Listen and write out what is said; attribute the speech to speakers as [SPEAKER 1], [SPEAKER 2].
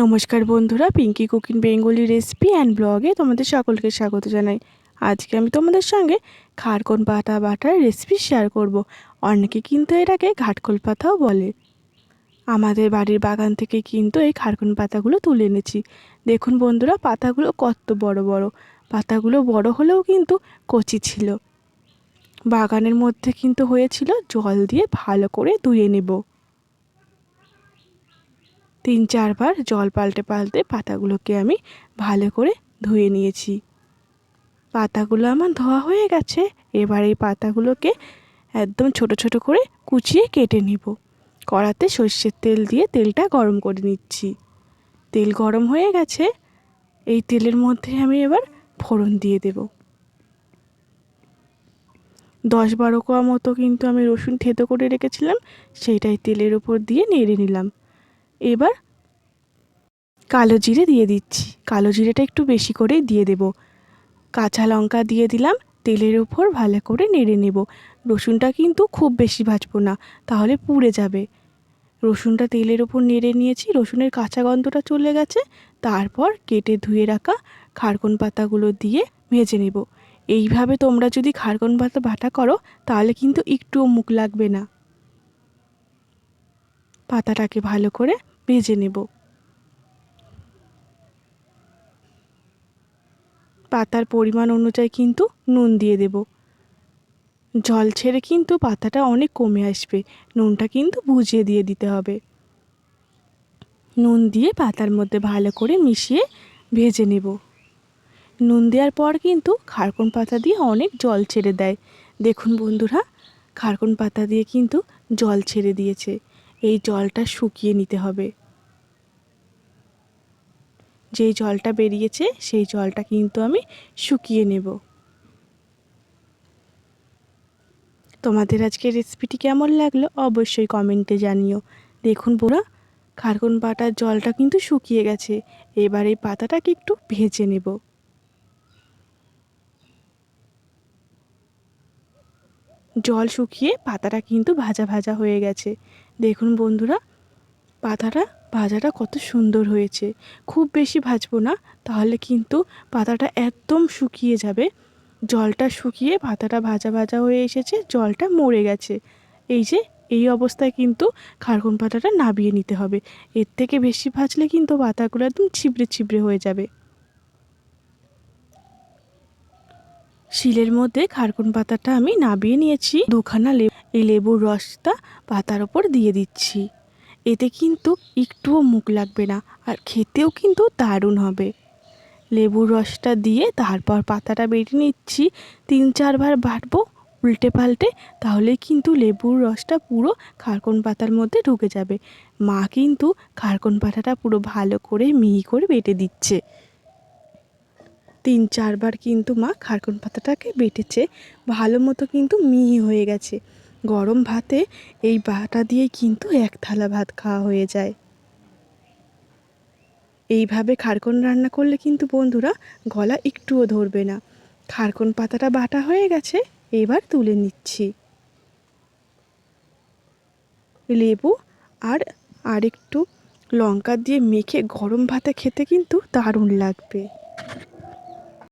[SPEAKER 1] নমস্কার বন্ধুরা Pinky cooking Bengali recipe and ব্লগে তোমাদের সকলকে স্বাগত জানাই। আজকে আমি তোমাদের সঙ্গে খারকন পাতা বাটার রেসিপি শেয়ার করব। অনেকে কিন্তু এটাকে ঘাটকল পাতাও বলে। আমাদের বাড়ির বাগান থেকে কিন্তু এই খারকন পাতাগুলো তুলে এনেছি। দেখুন বন্ধুরা, পাতাগুলো কত বড় বড়। পাতাগুলো বড় হলেও কিন্তু কচি ছিল। বাগানের মধ্যে কিন্তু হয়েছিল জল দিয়ে ভালো করে ধুয়ে নেব। তিন চারবার জল পাল্টে পাল্টে পাতাগুলোকে আমি ভালো করে ধুয়ে নিয়েছি। পাতাগুলো আমার ধোয়া হয়ে গেছে, এবার এই পাতাগুলোকে একদম ছোট ছোট করে কুচিয়ে কেটে নিব। কড়াতে সর্ষের তেল দিয়ে তেলটা গরম করে নিচ্ছি। তেল গরম হয়ে গেছে, এই তেলের মধ্যে আমি এবার ফোড়ন দিয়ে দেব। দশ বারো কোয়া মতো কিন্তু আমি রসুন থেতো করে রেখেছিলাম, সেইটাই তেলের ওপর দিয়ে নেড়ে নিলাম। এবার কালো জিরে দিয়ে দিচ্ছি। কালো জিরেটা একটু বেশি করেই দিয়ে দেব। কাঁচা লঙ্কা দিয়ে দিলাম, তেলের ওপর ভালো করে নেড়ে নেব। রসুনটা কিন্তু খুব বেশি ভাজবো না, তাহলে পুড়ে যাবে। রসুনটা তেলের ওপর নেড়ে নিয়েছি, রসুনের কাঁচা গন্ধটা চলে গেছে। তারপর কেটে ধুয়ে রাখা খারকন পাতাগুলো দিয়ে ভেজে নেব। এইভাবে তোমরা যদি খারকন পাতা বাটা করো, তাহলে কিন্তু একটুও মুখ লাগবে না। পাতাটাকে ভালো করে ভেজে নেব। পাতার পরিমাণ অনুযায়ী কিন্তু নুন দিয়ে দেব। জল ছেড়ে কিন্তু পাতাটা অনেক কমে আসবে। নুনটা কিন্তু বুঝিয়ে দিয়ে দিতে হবে। নুন দিয়ে পাতার মধ্যে ভালো করে মিশিয়ে ভেজে নেব। নুন দেওয়ার পর কিন্তু খারকন পাতা দিয়ে অনেক জল ছেড়ে দেয়। দেখুন বন্ধুরা, খারকন পাতা দিয়ে কিন্তু জল ছেড়ে দিয়েছে। এই জলটা শুকিয়ে নিতে হবে। যেই জলটা বেরিয়েছে, সেই জলটা কিন্তু আমি শুকিয়ে নেব। তোমাদের আজকে রেসিপিটি কেমন লাগল অবশ্যই কমেন্টে জানিও। দেখুন বুড়া খারকুন পাতার জলটা কিন্তু শুকিয়ে গেছে। এবার এই পাতাটাকে একটু ভেজে নেব। জল শুকিয়ে পাতাটা কিন্তু ভাজা ভাজা হয়ে গেছে। দেখুন বন্ধুরা, পাতাটা, ভাজাটা কত সুন্দর হয়েছে। খুব বেশি ভাজবো না, তাহলে কিন্তু পাতাটা একদম শুকিয়ে যাবে। জলটা শুকিয়ে পাতাটা ভাজা ভাজা হয়ে এসেছে, জলটা মরে গেছে। এই যে, এই অবস্থায় কিন্তু খারকুন পাতাটা নাবিয়ে নিতে হবে। এর থেকে বেশি ভাজলে কিন্তু পাতাগুলো একদম ছিবড়ে ছিবড়ে হয়ে যাবে। শিলের মধ্যে খারকুন পাতাটা আমি নাবিয়ে নিয়েছি। দুখানা লেবু, এই লেবুর রসটা পাতার ওপর দিয়ে দিচ্ছি। এতে কিন্তু একটুও মুখ লাগবে না আর খেতেও কিন্তু দারুণ হবে। লেবুর রসটা দিয়ে তারপর পাতাটা বেটে নিচ্ছি। তিন চারবার বাটবো উল্টে পাল্টে, তাহলে কিন্তু লেবুর রসটা পুরো খারকন পাতার মধ্যে ঢুকে যাবে। মা কিন্তু খারকন পাতাটা পুরো ভালো করে মিহি করে বেটে দিচ্ছে। তিন চারবার কিন্তু মা খারকন পাতাটাকে বেটেছে। ভালো মতো কিন্তু মিহি হয়ে গেছে। গরম ভাতে এই বাটা দিয়ে কিন্তু এক থালা ভাত খাওয়া হয়ে যায়। এইভাবে খারকন রান্না করলে কিন্তু বন্ধুরা গলা একটুও ধরবে না। খারকন পাতাটা বাটা হয়ে গেছে, এবার তুলে নিচ্ছি। লেবু আর আরেকটু লঙ্কা দিয়ে মেখে গরম ভাতে খেতে কিন্তু দারুণ লাগবে।